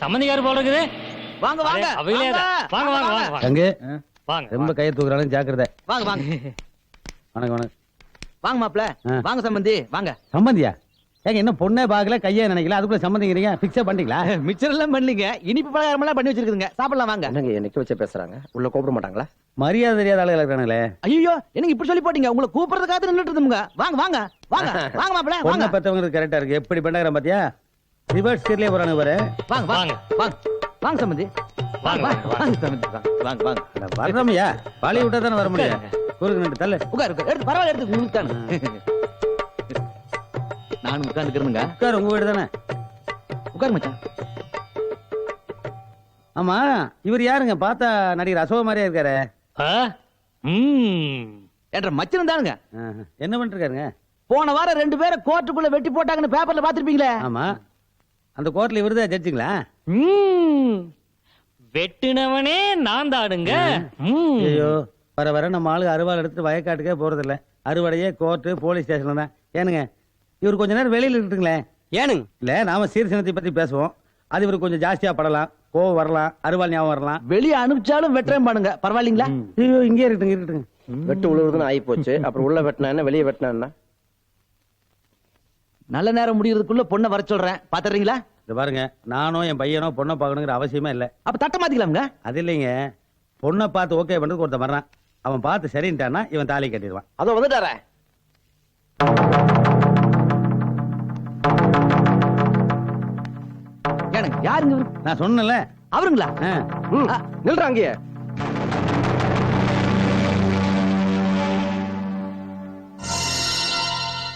சம்மந்திக்காரு போல இருக்குது. வாங்க வாங்க. தான். வாங்க வாங்க வாங்க வாங்க தங்கு வாங்க ரொம்ப கையை தூக்குறாலும் ஜாக்கிரதை. வாங்க வாங்க. வணக்கம் வணக்கம். வாங்க மாப்ள. வாங்க சம்பந்தி. வாங்க. சம்மந்தியா ஏங்க இன்னும் பொண்ணே பார்க்கல கையே நினைக்கல. அதுக்குள்ள சம்மந்திங்கிறீங்க பிக்சர் பண்ணிட்டீங்களா? மிச்சர் எல்லாம் பண்ணலீங்க இனிப்பு பலகாரம் எல்லாம் பண்ணி வச்சிருக்குதுங்க. சாப்பிடலாம் வாங்க. என்னங்க என்னைக்கு வச்சு பேசுறாங்க? உள்ள கூப்பிட மாட்டாங்களா? மரியாதை தெரியாத ஆளுகள் இருக்கானுங்களே? ஐயோ எனக்கு இப்படி சொல்லி போட்டீங்க? உங்களை கூப்பிடுறதுக்காக நின்னுட்டு இருந்தோங்க வாங்க வாங்க வாங்க. வாங்க மாப்ள பொண்ணை வாங்க பெற்றவங்களுக்கு கரெக்டா இருக்கு. எப்படி பண்ணாங்க பாத்தியா? ரிவர்ஸ் கீர்லயே போறானு பாரு வாங்க வாங்க வாங்க. வாங்க. சம்பந்தி வாங்க வாங்க வாங்க. சம்பந்தி வாங்க வர்றோம்யா. பாலி விட்டா தானே வர முடியும். ஊருக்கு நின்று தள்ளு. உட்காரு உட்காரு. எடுத்து பரவாயில்ல எடுத்து உங்களுக்கு தானே நானும் உட்காந்துக்கிறேனுங்க உட்காரு உங்க வீடு தானே. உட்காரு மச்சான். ஆமா இவர் யாருங்க? பார்த்தா நடிகர் அசோக மாதிரியா இருக்காரு. என்ற மச்சன் தானுங்க. ஆஹா. என்ன பண்ணிட்டு இருக்காருங்க? போன வாரம் ரெண்டு பேரை கோர்ட்டுக்குள்ள வெட்டி போட்டாங்கன்னு பேப்பர்ல பாத்திருப்பீங்களே ஆமா. அந்த கோர்ட்ல இவருதான் ஜட்ஜுங்களா? ம். வெட்டுனவனே நான் தாடுங்க. ம். ஐயோ வர வர நம்ம ஆளுங்க அறுவாள் எடுத்துட்டு வயக்காட்டுக்கே போறது இல்ல அறுவடையே கோர்ட்டு போலீஸ் ஸ்டேஷன்ல தான். ஏனுங்க இவர் கொஞ்ச நேரம் வெளியில இருக்கட்டுங்களேன். ஏனுங்க? இல்ல நாம சீர்தினத்தை பத்தி பேசுவோம். அது இவருக்கு கொஞ்சம் ஜாஸ்தியா படலாம். கோவம் வரலாம் அறுவாள் ஞாபகம் வரலாம். வெளியே அனுப்பிச்சாலும் வெட்டுறேன் பாருங்க. பரவாயில்லைங்களா? ஐயோ இங்கே இருக்கட்டுங்க இருக்கட்டுங்க. வெட்டு உழுவுறதுன்னு ஆகி போச்சு அப்புறம் உள்ள வெட்டினா என்ன வெளியே வெட்டினா நல்ல நேரம் முடியறதுக்குள்ள பொண்ணை வர சொல்றேன். பாத்துறீங்களா? இது பாருங்க நானும் என் பையனோ பொண்ணை பார்க்கணுங்கிற அவசியமே இல்ல. அப்ப தட்ட மாத்திக்கலாம்ங்க அது இல்லைங்க. பொண்ணை பார்த்து ஓகே பண்றதுக்கு ஒருத்தன் வர்றான். அவன் பார்த்து சரின்ட்டான்னா இவன் தாலி கட்டிடுவான். அதோ வந்துட்டாரே. ஏனுங்க யாருங்க இவரு? நான் சொன்னேன்ல. அவருங்களா? ஆ. ம். நில்றாங்க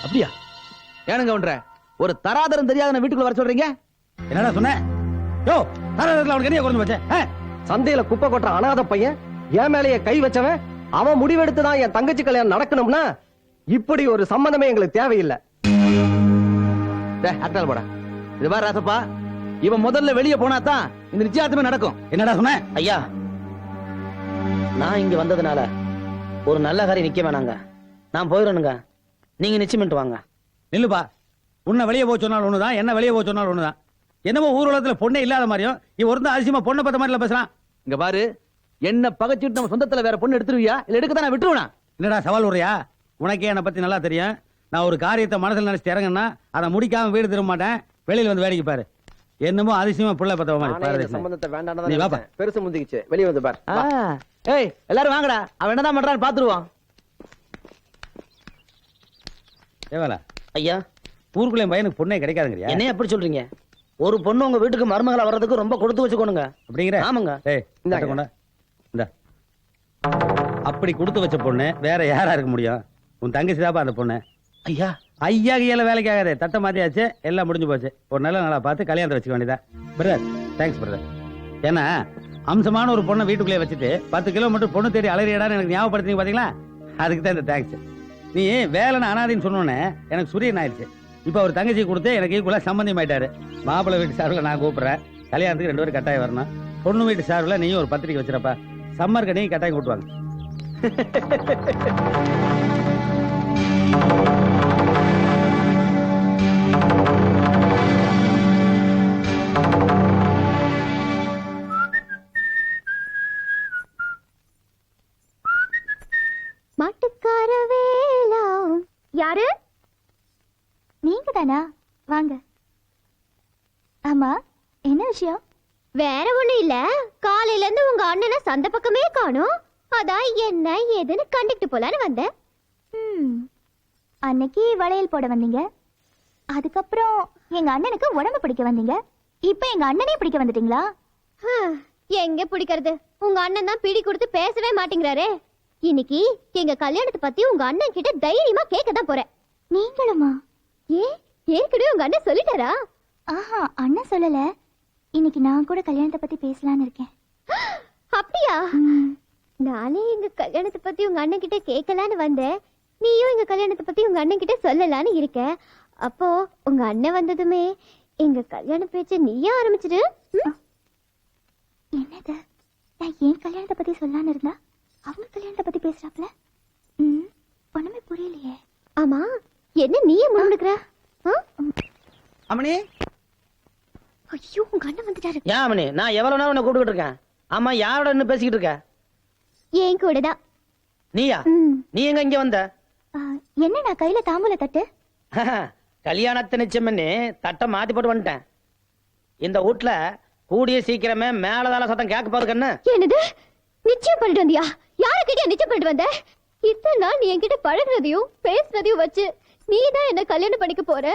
அப்படியா? ஏனுங்க ஒன்ற? ஒரு தராதரம் தெரியாத வீட்டுக்குள்ள வர சொல்றீங்க? என்னடா சொன்ன? யோ தாராளத்துல அவனுக்கு என்ன குறைஞ்சு போச்சே ஆ? சந்தையில குப்பை கொட்டுற அனாதை பையன் என் மேலேயே கை வச்சவன் அவன் முடிவெடுத்து தான் என் தங்கச்சி கல்யாணம் நடக்கணும்னா இப்படி ஒரு சம்பந்தமே எங்களுக்கு தேவையில்லை. அட்டாள் போடா. இது பாரு ராசப்பா இவன் முதல்ல வெளியே போனா தான் இந்த நிச்சயார்த்தமே நடக்கும். என்னடா சொன்ன? ஐயா நான் இங்க வந்ததுனால ஒரு நல்ல காரியம் நிக்க வேணாங்க. நான் போயிடணுங்க. நீங்க நிச்சயமிட்டு வாங்க. நில்லுப்பா. உன்னை வெளியே போக சொன்னாலும் ஒண்ணுதான் என்ன வெளியே போக சொன்னாலும் ஒண்ணுதான். என்னமோ ஊர் உலகத்துல பொண்ணே இல்லாத மாதிரியும் இவன் ஒருத்தன் அதிசயமா பொண்ணை பத்த மாதிரில பேசுறான். இங்க பாரு என்ன பகைச்சிட்டு நம்ம சொந்தத்துல வேற பொண்ணு எடுத்துருவியா? இல்ல எடுக்க தான் நான் விட்டுருவேனா? என்னடா சவால் விடுறியா? உனக்கே என்னை பத்தி நல்லா தெரியும். நான் ஒரு காரியத்தை மனசுல நினைச்சு இறங்கன்னா அதை முடிக்காம வீடு திரும்ப மாட்டேன். வெளியில வந்து வேடிக்கை பாரு. என்னமோ அதிசயமா புள்ள பத்த மாதிரி. சம்பந்தத்தை வேண்டாம். பெருசு முந்திக்கிச்சு. வெளியே வந்து பார். ஏய் எல்லாரும் வாங்கடா. அவன் என்னதான் பண்றான்னு பாத்துருவான் ஏவாலா ஐயா. ஊருக்குள்ள என் பையனுக்கு பொண்ணே கிடைக்காதுங்கறியா? என்னைய எப்படி சொல்றீங்க? ஒரு பொண்ணு உங்க வீட்டுக்கு மருமகளா வர்றதுக்கு ரொம்ப கொடுத்து வச்சுக்கோணுங்க. அப்படிங்கிற? ஆமாங்க. ஏய் இந்தாங்க. இந்த. அப்படி கொடுத்து வச்ச பொண்ணு வேற யாரா இருக்க முடியும்? உன் தங்கச்சி தாப்பா அந்த பொண்ணு. ஐயா. ஐயா கையில வேலைக்கு ஆகாது தட்டை மாத்தியாச்சு எல்லாம் முடிஞ்சு போச்சு. ஒரு நல்ல நாளா பார்த்து கல்யாணத்தை வச்சுக்க வேண்டியதா பிரதர் தேங்க்ஸ் பிரதர் ஏன்னா அம்சமான ஒரு பொண்ணை வீட்டுக்குள்ளே வச்சுட்டு பத்து கிலோமீட்டர் பொண்ணு தேடி அலறியடான்னு எனக்கு ஞாபகப்படுத்தி பாத்தீங்களா? அதுக்கு தான் இந்த தேங்க்ஸ் நீ வேலைன்னு அனாதின்னு சொன்னோன்னே எனக்கு சூரியன் ஆயிடுச்சு. இப்போ அவர் தங்கச்சி கொடுத்து எனக்கு ஈக்குவலா சம்பந்தம் ஆயிட்டாரு. மாப்பிள்ளை வீட்டு சார்பில் நான் கூப்பிடுறேன். கல்யாணத்துக்கு ரெண்டு பேரும் கட்டாயம் வரணும். பொண்ணு வீட்டு சார்பில் நீயும் ஒரு பத்திரிக்கை வச்சிருப்பா. சம்மருக்கு நீ கட்டாயம் கூட்டுவாங்க. யாரு? நீங்க தானா வாங்க. ஆமா என்ன விஷயம்? வேற ஒண்ணும் இல்ல. காலையில இருந்து உங்க அண்ணனை சந்த பக்கமே காணோம். அதான் என்ன ஏதுன்னு கண்டுக்கிட்டு போலான்னு வந்தேன். ம், அன்னைக்கு வளையல் போட வந்தீங்க. அதுக்கப்புறம் எங்க அண்ணனுக்கு உடம்பு பிடிக்க வந்தீங்க. இப்ப எங்க அண்ணனே பிடிக்க வந்துட்டீங்களா? எங்க பிடிக்கிறது? உங்க அண்ணன் தான் பிடி கொடுத்து பேசவே மாட்டேங்கிறாரே. இன்னைக்கு எங்க கல்யாணத்தை பத்தி உங்க அண்ணன் கிட்ட தைரியமா கேட்க தான் போறேன். நீங்களுமா? ஏ ஏற்கனவே உங்க அண்ணன் சொல்லிட்டாரா? ஆஹா அண்ணன் சொல்லல. இன்னைக்கு நான் கூட கல்யாணத்தை பத்தி பேசலாம்னு இருக்கேன். அப்படியா? நானே எங்க கல்யாணத்தை பத்தி உங்க அண்ணன் கிட்ட கேட்கலான்னு வந்தேன். நீயும் எங்க கல்யாணத்தை பத்தி உங்க அண்ணன் கிட்ட சொல்லலான்னு இருக்க. அப்போ உங்க அண்ணன் வந்ததுமே எங்க கல்யாண பேச்ச நீயே ஆரம்பிச்சிடு? என்னது? நான் ஏன் கல்யாணத்தை பத்தி சொல்லலாம்னு இருந்தா? அவங்க கல்யாணத்தை பத்தி பேசுறாப்ல? ம், ஒண்ணுமே புரியலையே. ஆமா என்ன நீயே முன்னுக்குற அம்மணி. ஐயோ உங்க அண்ணன் வந்துட்டாரு. ஏன் மணி நான் எவ்வளவு நேரம் உன்னை கூப்பிட்டு இருக்கேன்? ஆமா யாரோட இன்னும் பேசிக்கிட்டு இருக்க? என் கூட தான் நீயா. நீ எங்க இங்க வந்த? என்ன நான் கையில தாம்பூல தட்டு? கல்யாணத்தை நிச்சயம் பண்ணி தட்டை மாத்தி போட்டு வந்துட்டேன். இந்த வீட்ல கூடிய சீக்கிரமே மேலதால சத்தம் கேட்க போறது கண்ணு என்னது? நிச்சயம் பண்ணிட்டு வந்தியா? யாருக்கிட்டயா நிச்சயம் பண்ணிட்டு வந்த? இத்தனை நாள் நீ என்கிட்ட பழகுறதையும் பேசுறதையும் வச்சு நீ தான் என்ன கல்யாணம் பண்ணிக்க போற?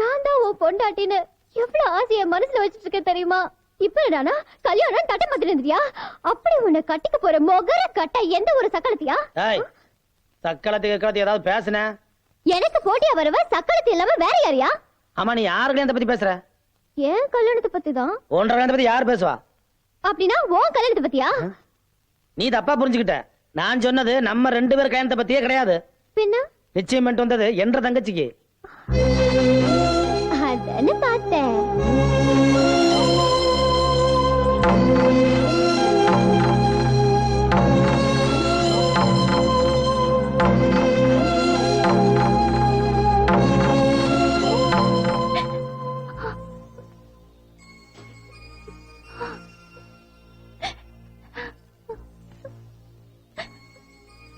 நான் தான் உன் பொண்டாட்டின்னு எவ்வளவு ஆசைய மனசுல வச்சிட்டு இருக்க தெரியுமா? இப்ப என்னடானா கல்யாணம் தட்ட மாத்திட்டு இருந்தியா அப்படி உன்னை கட்டிக்க போற மொகர கட்ட எந்த ஒரு சக்கலத்தியா கிழத்து ஏதாவது பேசுன? எனக்கு போட்டியா வரவ? சக்கலத்து இல்லாம வேற யாரையா? ஆமா நீ யாரு கல்யாணத்தை பத்தி பேசுற? ஏன் கல்யாணத்தை பத்தி தான் ஒன்றரை கல்யாணத்தை பத்தி யார் பேசுவா? அப்படின்னா உன் கல்யாணத்தை பத்தியா? நீ தப்பா புரிஞ்சுக்கிட்ட. நான் சொன்னது நம்ம ரெண்டு பேர் கல்யாணத்தை பத்தியே கிடையாது. பின்ன? நிச்சயம் பண்ணிட்டு வந்தது என்ற தங்கச்சிக்கு. அதானே பார்த்தேன்.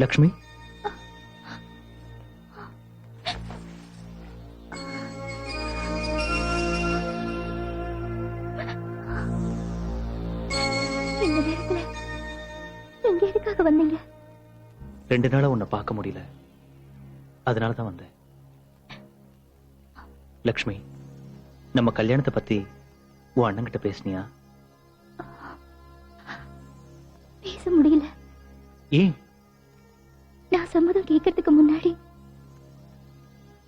லக்ஷ்மி? இந்த நேரத்துல நீங்க எதுக்காக வந்தீங்க? ரெண்டு நாளா உன்னை பார்க்க முடியல. அதனால தான் வந்தேன். லக்ஷ்மி நம்ம கல்யாணத்தை பத்தி உன் அண்ணன்கிட்ட பேசுனியா? பேச முடியல. ஏன்? சம்மதம் கேட்கறதுக்கு முன்னாடி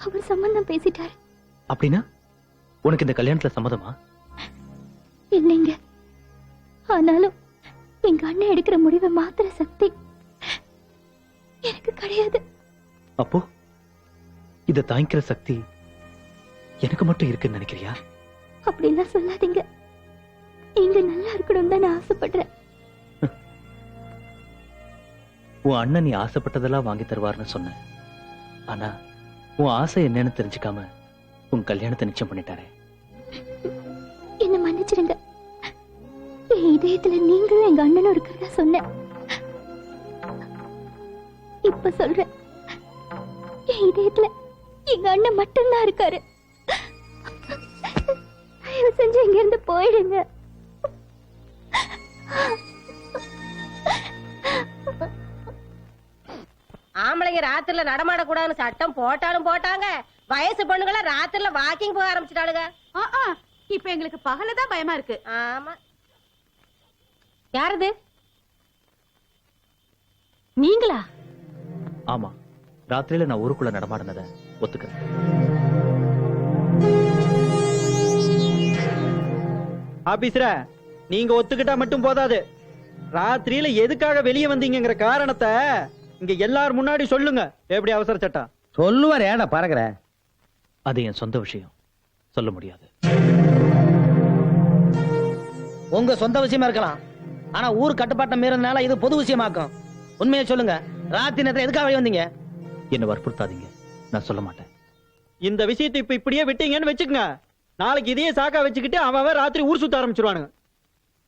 அவர் சம்மந்தம் பேசிட்டாரு. அப்படின்னா உனக்கு இந்த கல்யாணத்துல சம்மதமா? இல்லைங்க. ஆனாலும் எங்க அண்ணன் எடுக்கிற முடிவை மாத்திர சக்தி எனக்கு கிடையாது. அப்போ இத தாங்கிக்கிற சக்தி எனக்கு மட்டும் இருக்குன்னு நினைக்கிறியா? அப்படிலாம் சொல்லாதீங்க. நீங்க நல்லா இருக்கணும் தான் நான் ஆசைப்படுறேன். உன் அண்ணன் நீ ஆசைப்பட்டதெல்லாம் வாங்கி தருவார்னு சொன்ன ஆனா உன் ஆசை என்னன்னு தெரிஞ்சுக்காம உன் கல்யாணத்தை நிச்சயம் பண்ணிட்டாரே. என்ன மன்னிச்சிருங்க. என் இதயத்துல நீங்களும் எங்க அண்ணனும் இருக்கிறதா சொன்னேன். இப்ப சொல்றேன். என் இதயத்துல எங்க அண்ணன் மட்டும்தான் இருக்காரு. தயவு செஞ்சு இங்க இருந்து போயிடுங்க. ஆம்பளைங்க ராத்திரில நடமாடக்கூடாதுன்னு சட்டம் போட்டாலும் போட்டாங்க. வயசு பொண்ணுங்கள ராத்திரில வாக்கிங் போக ஆரம்பிச்சிட்டாளுங்க. இப்ப எங்களுக்கு பகல தான் பயமா இருக்கு. ஆமா. யாரது? நீங்களா? ஆமா. ராத்திரியில நான் ஊருக்குள்ள நடமாடினத ஒத்துக்கிறேன். ஆபீசர நீங்க ஒத்துக்கிட்டா மட்டும் போதாது. ராத்திரியில எதுக்காக வெளியே வந்தீங்கங்கிற காரணத்தை இங்க எல்லார் முன்னாடி சொல்லுங்க. எப்படி அவசர சட்டம்? சொல்லுவார் ஏடா பறக்குற? அது என் சொந்த விஷயம். சொல்ல முடியாது. உங்க சொந்த விஷயமா இருக்கலாம். ஆனா ஊர் கட்டுப்பாட்டை மீறதுனால இது பொது விஷயமாக்கும். உண்மையை சொல்லுங்க. ராத்திரி நேரத்துல எதுக்காக வெளிய வந்தீங்க? என்னை வற்புறுத்தாதீங்க. நான் சொல்ல மாட்டேன். இந்த விஷயத்தை இப்ப இப்படியே விட்டீங்கன்னு வச்சுக்கங்க. நாளைக்கு இதையே சாக்கா வச்சுக்கிட்டு அவன் அவன் ராத்திரி ஊர் சுத்த ஆரம்பிச்சிருவானுங்க.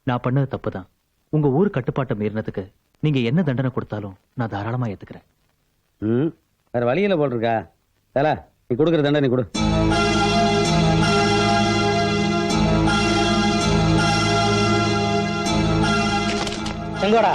நான் பண்ணது தப்பு தான் உங்க ஊர் கட்டுப்பாட்டை மீறினதுக்கு நீங்க என்ன தண்டனை கொடுத்தாலும் நான் தாராளமா ஏத்துக்கிறேன். ம்? வேற வழியில போட்டிருக்கா. தல நீ கொடுக்குற தண்டனை கொடு. செங்கோடா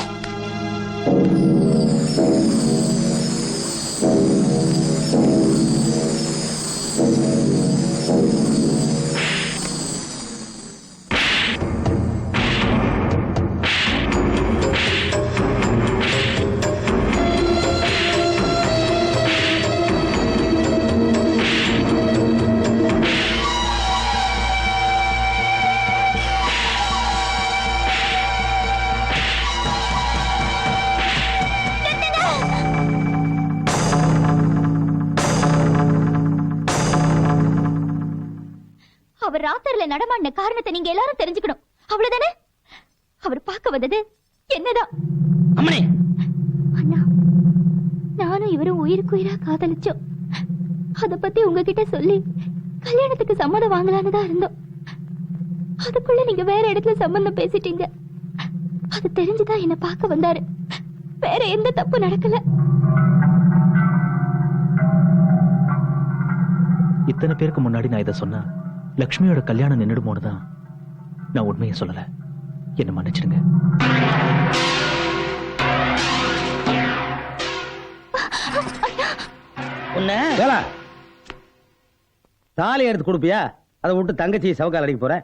ராத்திரில நடமாடின காரணத்தை நீங்க எல்லாரும் தெரிஞ்சுக்கணும். அவ்வளவுதானே? அவர் பார்க்க வந்தது என்னதான்? அம்மனே! அண்ணா நானும் இவரும் உயிருக்கு உயிரா காதலிச்சோம். அத பத்தி உங்ககிட்ட சொல்லி கல்யாணத்துக்கு சம்மதம் வாங்கலான்னு தான் இருந்தோம். அதுக்குள்ள நீங்க வேற இடத்துல சம்பந்தம் பேசிட்டீங்க. அது தெரிஞ்சுதான் என்ன பார்க்க வந்தாரு. வேற எந்த தப்பு நடக்கல. இத்தனை பேருக்கு முன்னாடி நான் இதை சொன்னா லக்ஷ்மியோட கல்யாணம் நின்றுடுமோன்னு தான் நான் உண்மையை சொல்லல. என்ன மன்னிச்சிடுங்க. உன்ன? வேலா தாலி எடுத்து கொடுப்பியா? அதை விட்டு தங்கச்சி சவக்கால் அடிக்க போற?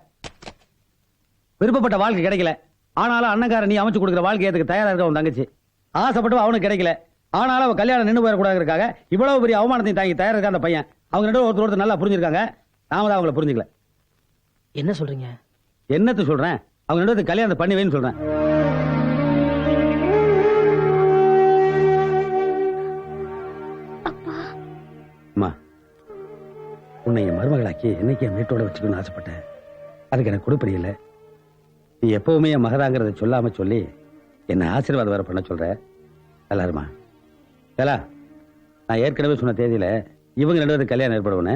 விருப்பப்பட்ட வாழ்க்கை கிடைக்கல. ஆனாலும் அண்ணங்கார நீ அமைச்சு கொடுக்குற வாழ்க்கை ஏத்துக்கு தயாரா இருக்க உன் தங்கச்சி. ஆசைப்பட்டு அவனுக்கு கிடைக்கல. ஆனாலும் அவன் கல்யாணம் நின்று போயிடக்கூடாதுக்காக இவ்வளவு பெரிய அவமானத்தையும் தாங்கி தயாரா இருக்க அந்த பையன். அவங்க ரெண்டு பேரும் ஒருத்தர் ஒருத்தர் நல்லா புரிஞ்சிருக்காங்க. நாம தான் அவங்கள புரிஞ்சுக்கல. என்ன சொல்றீங்க? என்னத்த சொல்றேன்? அவங்க ரெண்டு பேருக்கு கல்யாணத்தை பண்ணுவேன்னு சொல்றேன். அம்மா உன்னை என் மருமகளாக்கி என்னைக்கு என் வீட்டோட வச்சுக்கணும்னு ஆசைப்பட்டேன். அதுக்கு எனக்கு கொடுப்படி இல்லை. நீ எப்பவுமே என் மகதாங்கிறத சொல்லாம சொல்லி என்ன ஆசீர்வாதம் வேற பண்ண சொல்ற. எல்லாருமா ஏலா நான் ஏற்கனவே சொன்ன தேதியில இவங்க பேருக்கு கல்யாணம் ஏற்படுவேன்னு